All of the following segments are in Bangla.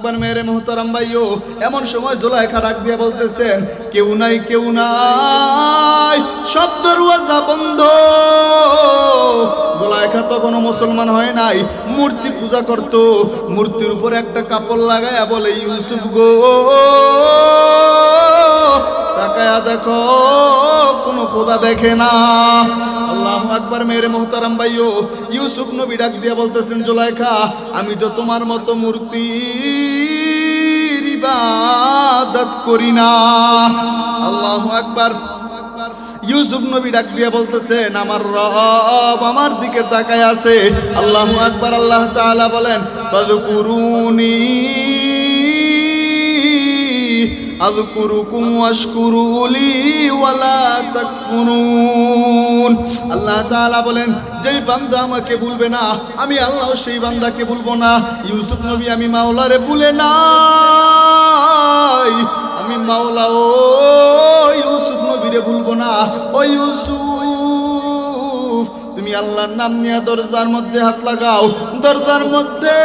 আকবার মেরে মোহতারাম ভাইও, এমন সময় জোলাইখা ডাক দিয়ে বলতেছেন, কেউ নাই কেউ নাই, সব দরওয়াজা বন্ধ। জোলাইখা তখনও মুসলমান হয় নাই, মূর্তি পূজা করত, মূর্তির উপর একটা কাপড় লাগায়া বলে, ইউসুফ গো। তাকায়া দেখো, কোনো খোদা দেখে না। আল্লাহ আকবার মেরে মোহতারাম ভাইও ইউসুফ নবী ডাক দিয়ে বলতেছেন, জোলাইখা, আমি তো তোমার মতো মূর্তি ইবাদত করি না। আল্লাহ আকবার। ইউসুফ নবী ডাক দিয়ে বলতেছেন, আমার রব আমার দিকে তাকায় আছে। আল্লাহ আকবার, আল্লাহ তাআলা বলেন, ফাযকুরুনি আযকুরুকুম ওয়াশকুরুলি ওয়ালা তাকফুরুন। আল্লাহ তাআলা বলেন, যেই বান্দা আমাকে ভুলবে না, আমি আল্লাহ সেই বান্দাকে ভুলবো না। ইউসুফ নবী, আমি মাওলারে ভুলে নাই। আমি মাওলা, ও ইউসুফ নবীরে ভুলবো না। ও ইউসুফ, তুমি আল্লাহর নাম নিয়ে দরজার মধ্যে হাত লাগাও। দরজার মধ্যে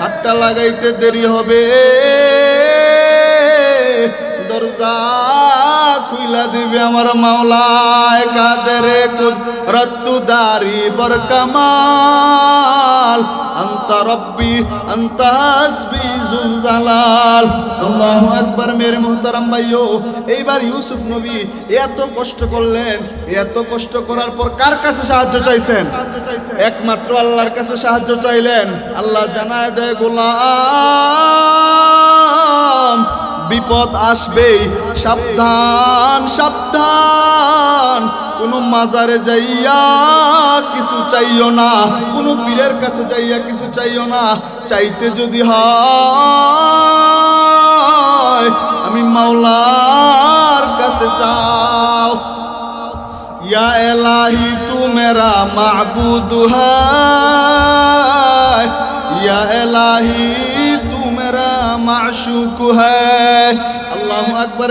হাতটা লাগাইতে দেরি হবে। দরজা খুইলা দিবে আমার মাওলায় কাদেরে কুদরতু দারি বরকামাল। আন্ত রব্বি, আন্ত হাসবি জুল জালাল আল্লাহু আকবার মেরে মুহতারাম ভাইও এইবার ইউসুফ নবী এত কষ্ট করলেন, এত কষ্ট করার পর কার কাছে সাহায্য চাইছেন? একমাত্র আল্লাহর কাছে সাহায্য চাইলেন। আল্লাহ জানায় দেয়, গোলাম বিপদ আসবেই। সাবধান সাবধান। কোনো মাজারে যাইয়া কিছু চাইও না। কোনো পীরের কাছে যাইয়া কিছু চাইও না। চাইতে যদি হয়, আমি মাওলার কাছে চাও ইয়া এলাহি তু মেরা মাহবুদ ইয়া এলাহি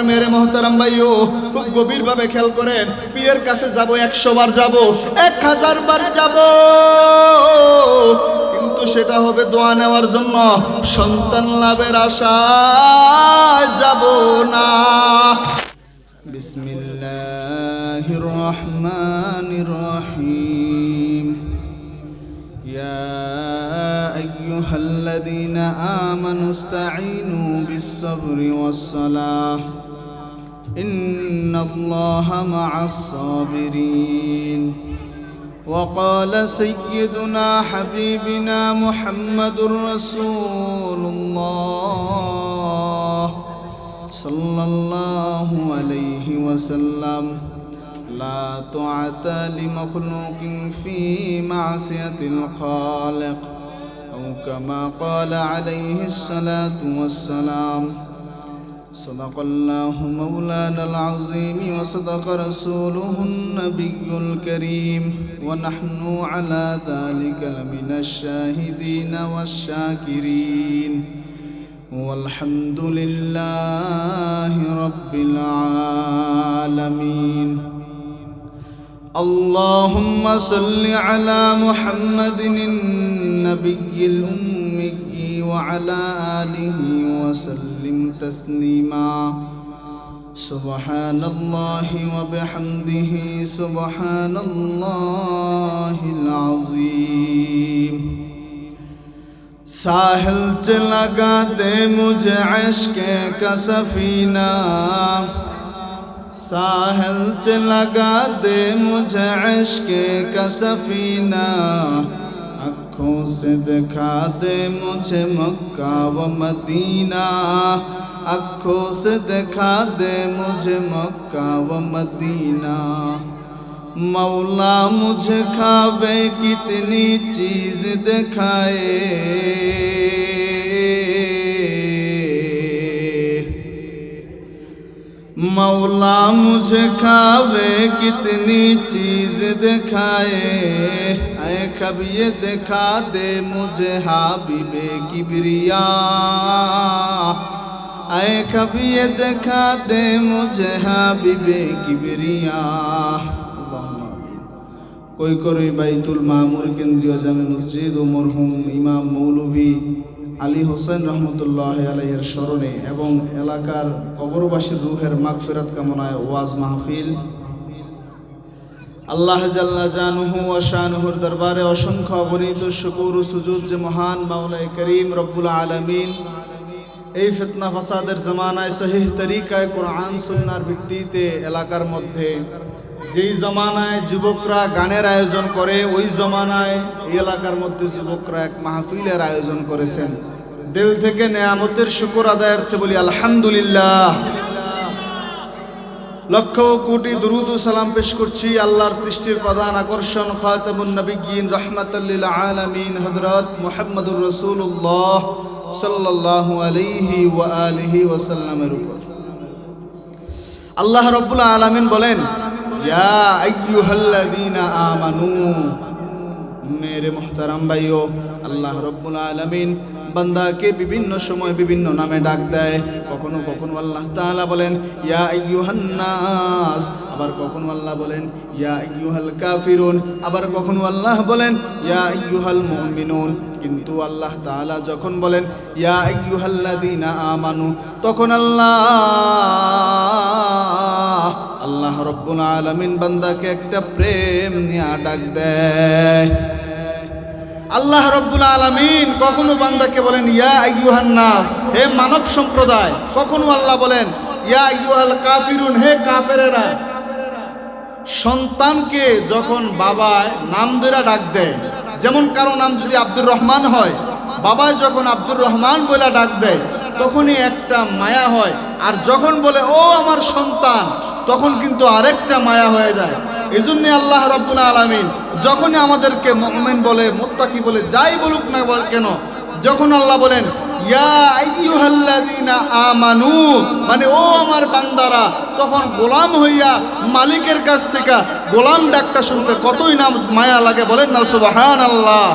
মেরে মোহতারাম খুব খেয়াল করেন, বিয়ের কাছে যাব, একশো বার যাব, এক হাজার বার যাব। কিন্তু সেটা হবে দোয়া নেওয়ার জন্য, সন্তান লাভের আশা যাব না। বিসমিল্লাহির রহমানির রহিম। الذين آمنوا استعينوا بالصبر والصلاة. إن الله مع الصابرين. وقال سيدنا حبيبنا محمد رسول الله صلى الله عليه وسلم. لا طاعة لمخلوق في معصية الخالق. كما قال عليه الصلاة والسلام. صدق الله مولانا العظيم وصدق رسوله النبي الكريم. ونحن على ذلك لمن الشاهدين والشاكرين. والحمد لله رب العالمين. اللهم صل على محمد النبي النبي الأمي وعلى آله وسلم تسليما. سبحان الله وبحمده سبحان الله العظيم. ساحل سے دے مجھے عشق کا سفینہ. ساحل سے دے مجھے عشق کا سفینہ. आँखों से दिखा दे मुझे मक्का व मदीना आँखों से दिखा दे मुझे मक्का व मदीना मौला मुझे खावे कितनी चीज दिखाए मौला मुझे खावे कितनी चीज दिखाए ऐ कब ये दिखा दे मुझे हाबिबे किबरिया ऐ कब ये दिखा दे मुझे हाबिबे किबरिया কৈকরই বাইতুল মামুর কেন্দ্রীয় জামে মসজিদ ও মরহুম ইমাম মৌলভী আলী হোসেন রহমতুল্লাহ আলাইয়ের স্মরণে এবং এলাকার কবরবাসীর রুহের মাগফিরাত কামনায় ওয়াজ মাহফিল। আল্লাহ জাল্লা জানুহু ওয়াশানুহুর দরবারে অসংখ্য অগণিত শুকুর ও সুজুদ যে মহান মাওলাই করিম রব্বুল আলামিন। এই ফিতনা ফাসাদের জামানায় সহিহ তরিকায় কোরআন সুন্নার ভিত্তিতে এলাকার মধ্যে যেই জমানায় যুবকরা গানের আয়োজন করে, ওই জমানায় এই এলাকার মধ্যে যুবকরা এক মাহফিলের আয়োজন করেছেন। দিল থেকে নেয়ামতের শুকর আদায়ার্থে বলি, আলহামদুলিল্লাহ। লক্ষ কোটি দুরুদ সালাম পেশ করছি আল্লাহর সৃষ্টির প্রধান আকর্ষণ খাতামুন নবিয়্যিন রাহমাতাল্লিল আলামিন হযরত মুহাম্মদুর রাসূলুল্লাহ সাল্লাল্লাহু আলাইহি ওয়া আলিহি ওয়া সাল্লামের উপর। আল্লাহ রাব্বুল আলামিন বলেন ইয়া মেরে আল্লাহ বান্দাকে বিভিন্ন সময় বিভিন্ন নামে ডাক দেয়। কখনো কখনো আল্লাহ বলেন, ইয়া আবার কখনো আল্লাহ বলেন, ইয়া কাফিরুন। আবার কখনো আল্লাহ বলেন, ইয়া মুমিনুন। কিন্তু আল্লাহ তাআলা যখন বলেন, ইয়া আমানু, তখন আল্লাহ আল্লাহ রব্বুল আলামিন বান্দাকে একটা প্রেম নিয়ে ডাক দেয়। আল্লাহ রব্বুল আলামিন কখনো বান্দাকে বলেন, ইয়া আইয়ুহান নাস হে মানব সম্প্রদায়, কখনো আল্লাহ বলেন, ইয়া আইয়ুহাল কাফিরুন হে কাফেরেরা। সন্তানকে যখন বাবায় নাম ধরে ডাক দেয়, যেমন কারও নাম যদি আব্দুর রহমান হয়, বাবায় যখন আব্দুর রহমান বলে ডাক দেয়, তখনই একটা মায়া হয়। আর যখন বলে, ও আমার সন্তান তখন কিন্তু আরেকটা মায়া হয়ে যায়। এই জন্যে আল্লাহ রব্বুল আলমিন যখনই আমাদেরকে মোহামেন বলে, মোত্তাকি বলে, যাই বলুক না বল কেন, যখন আল্লাহ বলেন মানে ও আমার বান্দারা তখন গোলাম হইয়া মালিকের কাছ থেকে গোলাম ডাকটা শুনতে কতই না মায়া লাগে বলেন না, সুবহানাল্লাহ। আল্লাহ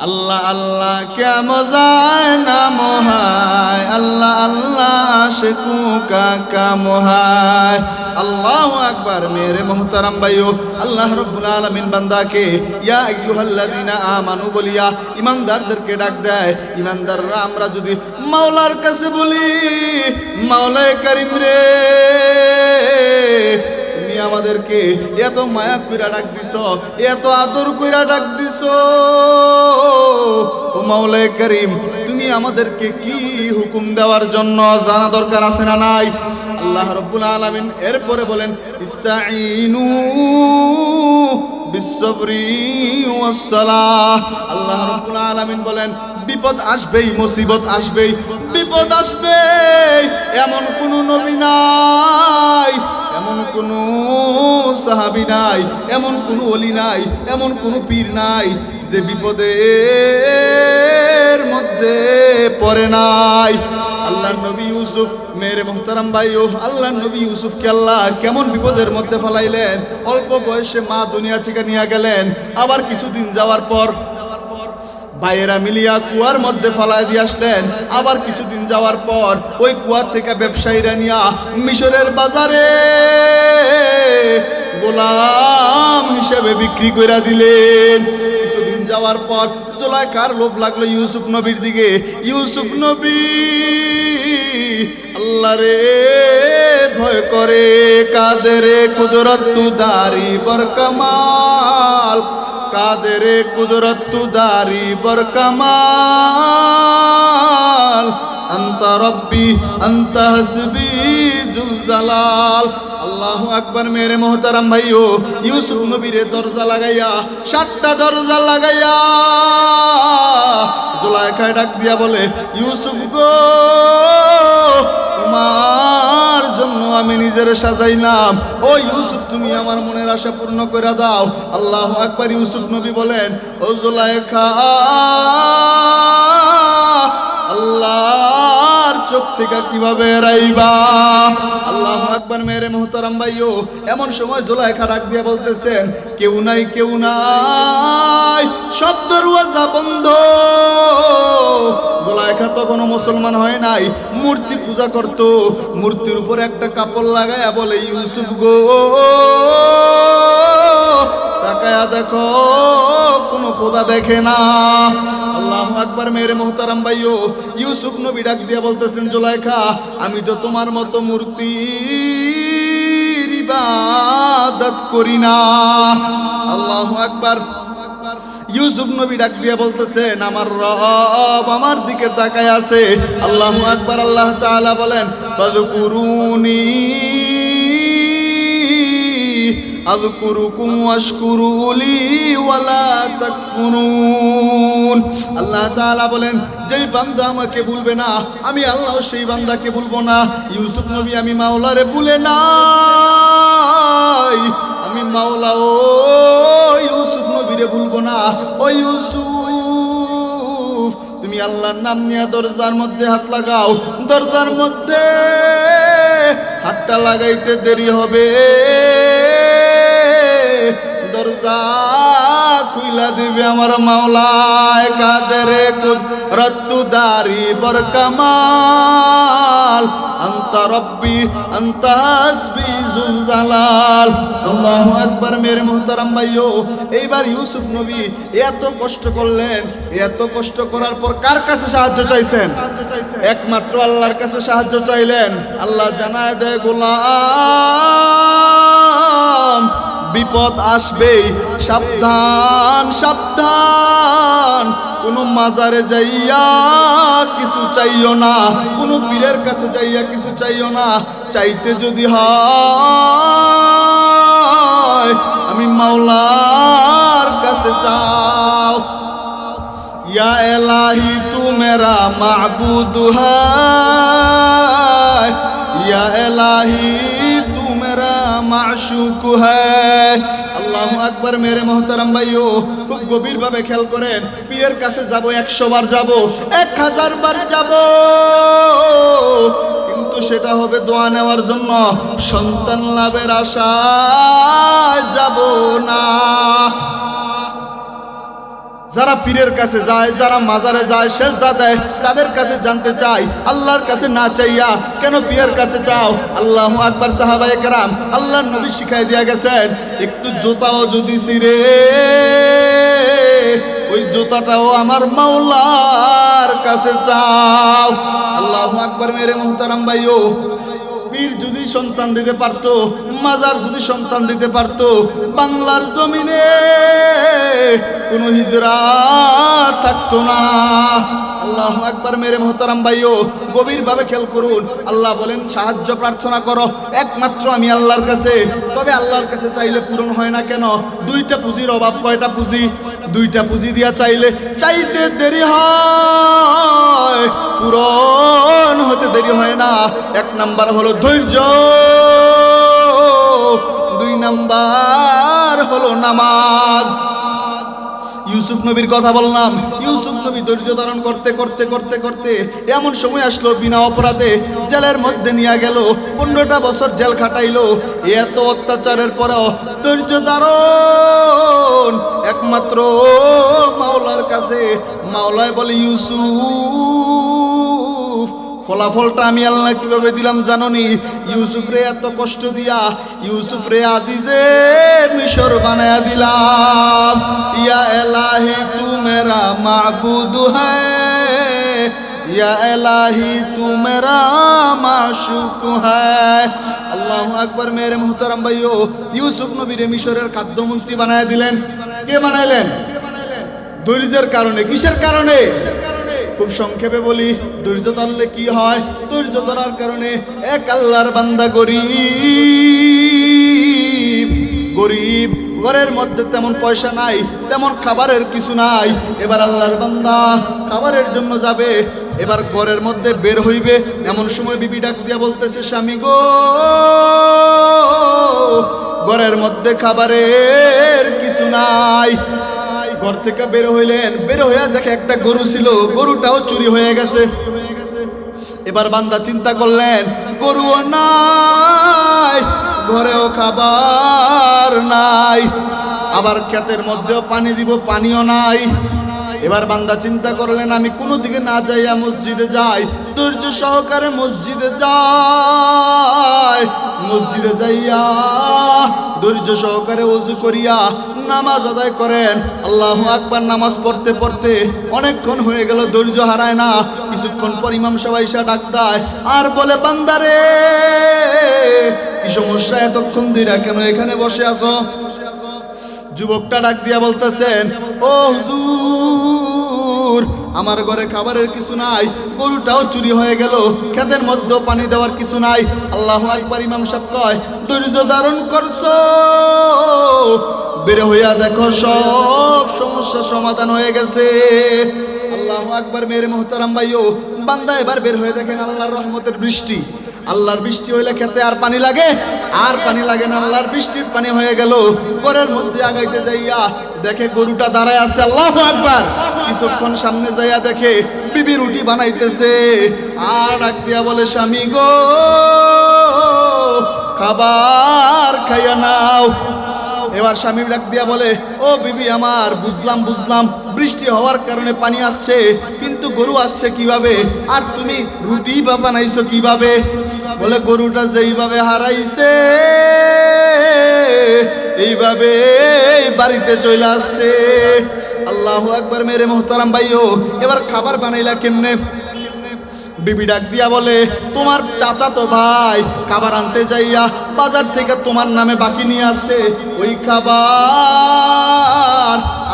আল্লাহ কে মজায় না মোহায়? আল্লাহ আল্লাহ শেকু কাকা মোহায়। আল্লাহ আকবার, মেরে মোহতারাম ভাইও। আল্লাহ রব্বুল আলামিন বান্দাকে, ইয়া আইয়ুহাল্লাযীনা আমানু বলিয়া, ইমানদারদেরকে ডাক দেয়। ইমানদাররা, আমরা যদি মাওলার কাছে বলি, মাওলায়ে কারীম রে তুমি আমাদেরকে এত মায়া কইরা ডাক দিছ, এত আদর কইরা ডাক দিছ। ও মাওলায়ে করিম, তুমি আমাদেরকে কি হুকুম দেওয়ার জন্য জানা দরকার আছে না নাই? আল্লাহ রব্বুল আলামিন এরপরে বলেন ইস্তাইনু আল্লাহ রব্বুল আলামিন বলেন, বিপদ আসবেই, মুসিবত আসবেই, বিপদ আসবেই, এমন কোন নবী নাই এমন কোন সাহাবি নাই, এমন কোন অলি নাই, এমন কোন পীর নাই যে বিপদের মধ্যে পড়ে নাই। আল্লাহ নবী ইউসুফ মেরে মোহতারাম ভাইও আল্লাহ নবী ইউসুফকে আল্লাহ কেমন বিপদের মধ্যে ফেলাইলেন? অল্প বয়সে মা দুনিয়া থেকে নিয়ে গেলেন। আবার কিছুদিন যাওয়ার পর ভাইয়েরা মিলিয়া কুয়ার মধ্যে ফালাই দিয়ে আসলেন। আবার কিছুদিন যাওয়ার পর ওই কুয়া থেকে ব্যবসায়ীরা নিয়া মিশরের বাজারে গোলাম হিসেবে বিক্রি করে দিলেন। কিছুদিন যাওয়ার পর জোলাইকার লোভ লাগল ইউসুফ নবীর দিকে। ইউসুফ নবী আল্লাহ রে ভয় করে কাদের কুদরত দারি বর কামাল কাদের কুদরত দারি বর কামাল أنت ربي أنت حسبي জুল জালাল আল্লাহ আকবার মেরে মোহতারাম ভাইও ইউসুফ নবীরে দরজা লাগাইয়া সাতটা দরজা লাগাইয়া জুলাইখায় ডাক দিয়া বলে ইউসুফ গো তোমার জন্য আমি নিজের সাজাইলাম। ও ইউসুফ, তুমি আমার মনের আশা পূর্ণ করে দাও। আল্লাহ আকবার, ইউসুফ নবী বলেন, ও জুলাইখা, আল্লাহর চোখ থেকে কীভাবে রাইবা আল্লাহ আকবার মেরে মোহতারাম ভাইও, এমন সময় জোলাইখা ডাক দিয়ে বলতেছেন, কেউ নাই কেউ নাই, সব দরওয়াজা বন্ধ। জোলাইখা তখনও মুসলমান হয় নাই। মূর্তি পূজা করত। মূর্তির উপর একটা কাপড় লাগায়া বলে, ইউসুফ গো, তাকায়া দেখো, কোনো খোদা দেখে না। আল্লাহ আকবার মেরে মোহতারাম ভাইও ইউসুফ নবী ডাক দিয়ে বলতেছেন জোলাইখা আমি তো তোমার মতো মূর্তির ইবাদত করি না। আল্লাহ আকবার ইউসুফ নবী ডাক দিয়ে বলতেছেন আমার রব আমার দিকে তাকায় আছে। আল্লাহু আকবার, আল্লাহ তাআলা বলেন, ফাযকুরুনি আযকুরুকুম ওয়াশকুরুলি ওয়ালা তাকফুরুন। আল্লাহ তাআলা বলেন, যেই বান্দা আমাকে ভুলবে না, আমি আল্লাহ সেই বান্দাকে ভুলবো না। ইউসুফ নবী, আমি মাওলারে ভুলে নাই। আমি মাওলা, ও ভুলবো না। ও ইউসুফ, তুমি আল্লাহর নাম নিয়ে দরজার মধ্যে হাত লাগাও। দরজার মধ্যে হাতটা লাগাইতে দেরি হবে। দরজা দিবে আমার মাওলায় কাদেরে কুদরতু দারি বরকামাল আন্ত রব্বি, আন্ত হাসবি জুল জালাল আল্লাহু আকবার মেরে মুহতারাম ভাইও এইবার ইউসুফ নবী এত কষ্ট করলেন, এত কষ্ট করার পর কার কাছে সাহায্য চাইছেন? একমাত্র আল্লাহর কাছে সাহায্য চাইলেন। আল্লাহ জানায় দেয়, গোলাম বিপদ আসবেই। সাবধান সাবধান। কোনো মাজারে যাইয়া কিছু চাইও না। কোনো পীরের কাছে যাইয়া কিছু চাইও না। চাইতে যদি হয়, আমি মাওলার কাছে চাও ইয়া এলাহি, তুমেরা মাহবুদ ইয়া এলাহি মাশুক আল্লাহ আকবর মেরে মোহতারাম ও খুব গভীরভাবে খেয়াল করেন, বিয়ের কাছে যাব, একশো বার যাব, এক হাজার বার যাব। কিন্তু সেটা হবে দোয়া নেওয়ার জন্য, সন্তান লাভের আশা যাব না। যারা পীরের কাছে যায়, যারা মাজারে যায়, সেজদা দেয়, তাদের কাছে জানতে চাই, আল্লাহর কাছে না চাইয়া কেন পীরের কাছে চাও? আল্লাহ আকবার সাহাবাই কেরাম, আল্লাহর নবী শিখাই দিয়া গেছেন, একটু জোতাও যদি সিরে ওই জুতাটাও আমার মাওলার কাছে চাও। আল্লাহ আকবার, মেরে মোহতারাম ভাইও পীর যদি সন্তান দিতে পারত, মাজার যদি সন্তান দিতে পারতো, বাংলার জমিনে কোনো হিজরা থাকতো না। আল্লাহ একবার মেরে মোহতারাম ভাইও, গভীরভাবে খেয়াল করুন, আল্লাহ বলেন, সাহায্য প্রার্থনা করো, একমাত্র আমি আল্লাহর কাছে। তবে আল্লাহর কাছে চাইলে পূরণ হয় না কেন? দুইটা পুঁজির অভাব, কয়টা পুঁজি? দুইটা পুঁজি দিয়া চাইলে চাইতে দেরি হয়। পূরণ হতে দেরি হয় না। এক নাম্বার হলো ধৈর্য। দুই নাম্বার হলো নামাজ। ইউসুফ নবীর কথা বললাম। ইউসুফ ধৈর্য ধারণ করতে করতে করতে করতে এমন সময় আসলো বিনা অপরাধে, জেলের মধ্যে নিয়ে গেল, পনেরোটা বছর জেল খাটাইলো। এত অত্যাচারের পরেও ধৈর্য ধারণ, একমাত্র মাওলার কাছে। মাওলায় বলে, ইউসুফ ফলাফলটা আমি আল্লাহ কীভাবে দিলাম জাননি? ইউসুফ রে এত কষ্ট দিয়া, ইউসুফ রে আজিজে মিশর বানায়া দিলাম। ইয়া এলাহি তু মেরা মাবুদ ইয়া এলাহি তু মেরা মাশুক আল্লাহু আকবার মেরে মুহতারাম ভাইও, ইউসুফ নবীরে মিশরের খাদ্যমন্ত্রী বানায়া দিলেন। কে বানাইলেন? ধৈর্যের কারণে, কিসের কারণে? খুব সংক্ষেপে বলি, ধৈর্য ধরলে কি হয়? ধৈর্য ধরার কারণে এক আল্লাহর বান্দা গরিব। গরিব, ঘরের মধ্যে তেমন পয়সা নাই, তেমন খাবারের কিছু নাই। এবার আল্লাহর বান্দা খাবারের জন্য যাবে, এবার ঘরের মধ্যে বের হইবে। এমন সময় বিবি ডাক দিয়া বলতেছে, স্বামী গো, ঘরের মধ্যে খাবারের কিছু নাই ঘর থেকে বের হইলেন। বের হইয়া দেখে একটা গরু ছিল, গরুটাও চুরি হয়ে গেছে। এবার বান্দা চিন্তা করলেন, গরুও নাই, ঘরেও খাবার নাই। আবার ক্ষেতের মধ্যেও পানি দিব, পানিও নাই। এবার বান্দা চিন্তা করলেন, আমি কোনো দিকে না যাইয়া মসজিদে যাই, ধৈর্য সহকারে মসজিদে যাই। মসজিদে যাইয়া ধৈর্য সহকারে অজু করিয়া নামাজ আদায় করেন। আল্লাহ আকবার নামাজ পড়তে পড়তে অনেকক্ষণ হয়ে গেল, ধৈর্য হারায় না। কিছুক্ষণ পর ইমাম সবাই এসে ডাক দেয়, আর বলে বান্দারে কি সমস্যা এতক্ষণ ধীরা? কেন এখানে বসে আছো? যুবকটা ডাক দিয়া বলতেছেন, ও হুজুর, আমার ঘরে খাবারের কিছু নাই, গরুটাও চুরি হয়ে গেল খেতের মধ্যে পানি দেওয়ার কিছু নাই। আল্লাহ একবার ইমাম সাহেব কয়, ধৈর্য ধারণ করছ? বের হইয়া দেখো, সব সমস্যা সমাধান হয়ে গেছে। আল্লাহ আকবার, মেরে মোহতারাম ভাইও, বান্দা এবার বের হয়ে দেখেন আল্লাহর রহমতের বৃষ্টি। আল্লাহর বৃষ্টি হইলে খেতে আর পানি লাগে, আর পানি লাগে না, আল্লাহর বৃষ্টির পানি হয়ে গেল। ঘরের মধ্যে আগাইতে যাইয়া দেখে গরুটা দাঁড়ায় আছে, আল্লাহ আকবার। কিছুক্ষণ সামনে যাইয়া দেখে বিবি রুটি বানাইতেছে। আর ডাক দিয়া বলে, স্বামী গো, খাবার খাইয়া নাও। এবার স্বামী ডাক দিয়া বলে, ও বিবি আমার, বুঝলাম বুঝলাম, বৃষ্টি হওয়ার কারণে পানি আসছে, কিন্তু গরু আসছে কীভাবে? আর তুমি রুটি বা বানাইছো কীভাবে? বলে, গরুটা যেইভাবে হারাইছে, এইভাবে বাড়িতে চলে আসছে। আল্লাহ একবার মেরে মোহতারাম ভাইও, এবার খাবার বানাইলা কেমনে? বিবি ডাক দিয়া বলে, তোমার চাচা তো ভাই খাবার আনতে যাইয়া বাজার থেকে তোমার নামে বাকি নিয়ে আসছে। ওই খাবার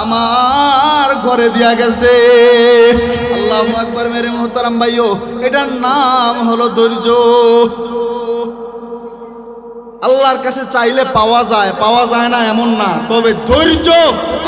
আমার ঘরে দিয়া গেছে। আল্লাহ আকবার মেরে মোহতারাম ভাইও, এটার নাম হলো ধৈর্য। আল্লাহর কাছে চাইলে পাওয়া যায় পাওয়া যায় না এমন না, তবে ধৈর্য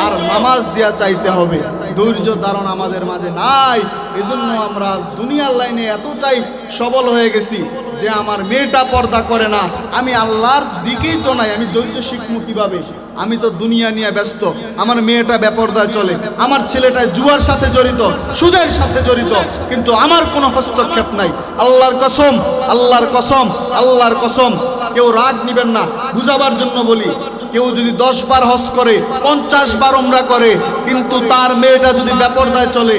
আর নামাজ দিয়া চাইতে হবে। ধৈর্য ধারণ আমাদের মাঝে নাই। এজন্য আমরা আজ দুনিয়ার লাইনে এতটাই সবল হয়ে গেছি যে আমার মেয়েটা পর্দা করে না। আমি আল্লাহর দিকেই তো নাই, আমি ধৈর্য শিখব কীভাবে? আমি তো দুনিয়া নিয়ে ব্যস্ত, আমার মেয়েটা বেপর্দায় চলে, আমার ছেলেটা জুয়ার সাথে জড়িত, সুদের সাথে জড়িত, কিন্তু আমার কোনো হস্তক্ষেপ নাই। আল্লাহর কসম আল্লাহর কসম আল্লাহর কসম, কেউ রাগ নিবেন না। বুঝাবার জন্য বলি, কেউ যদি দশ বার হজ করে, পঞ্চাশ বার ওমরা করে, কিন্তু তার মেয়েটা যদি বেপরদায় চলে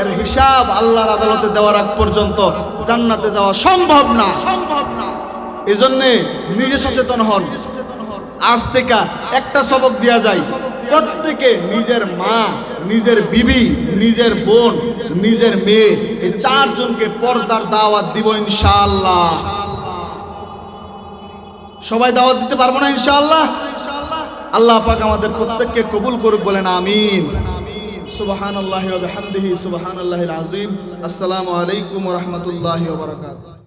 এর হিসাব আল্লাহর আদালতে দেওয়ার আগ পর্যন্ত জান্নাতে যাওয়া সম্ভব না। সম্ভব না। এজন্যে নিজে সচেতন হন। আজ থেকে একটা সবক দেওয়া যায়। প্রত্যেকে নিজের মা নিজের বিবি নিজের বোন নিজের মেয়ে এই চারজনকে পর্দার দাওয়াত দিব ইনশাআল্লাহ। সবাই দাওয়াত দিতে পারব না ইনশাআল্লাহ? আল্লাহ পাক আমাদের প্রত্যেককে কবুল করুক বলেন আমিন। সুবহান আল্লাহ বিহামদিহি সুবহান আল্লাহিল আজিম আসসালামু আলাইকুম ওয়া রাহমাতুল্লাহি ওয়া বারাকাতুহু